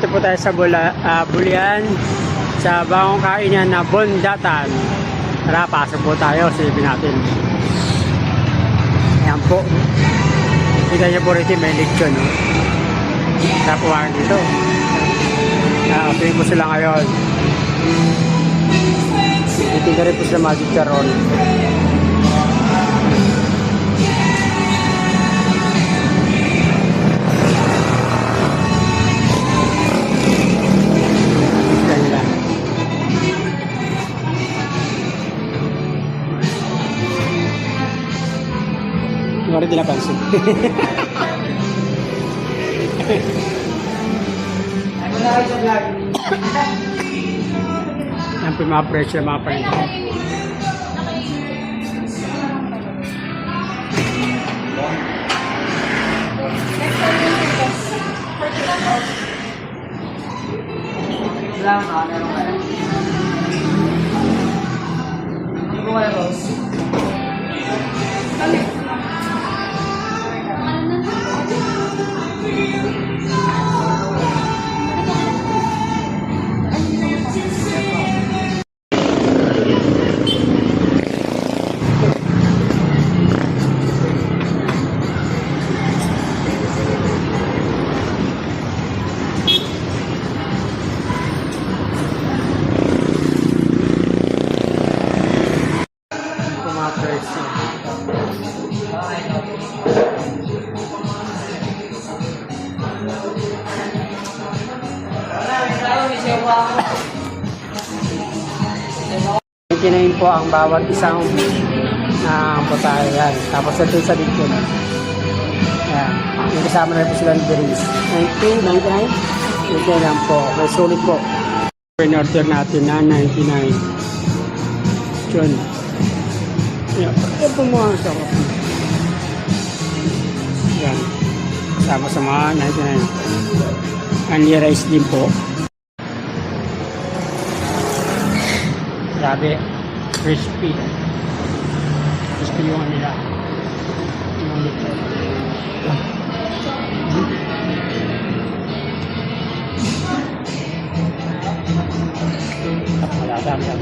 Ito po tayo sa Bula, ah, Bulian, sa bagong kainan na Bondatan. Tara, pasok po tayo, silipin natin. Ayan po. Kita niyo po rito, may lechon. No? Sa puwakan dito. Ah, opening po sila ngayon. Titinda rin po sila Magic Charon. Hindi ko rin dinapansin. Yan po yung mga presyo ng mga paninda. Yan Kinain po ang bawat isang na uh, yan. Tapos ito sa likod. Yan. Yung kasama na po sila ng drinks. 19, 99? Ito lang po. May sulit po. In-order natin na 99. Yun. Yan. Ito po mga sarap. Yan. Kasama sa mga 99. Only rice din po. Grabe. Crispy. Crispy yung ano nila. Yung lechon. Wala dami lang.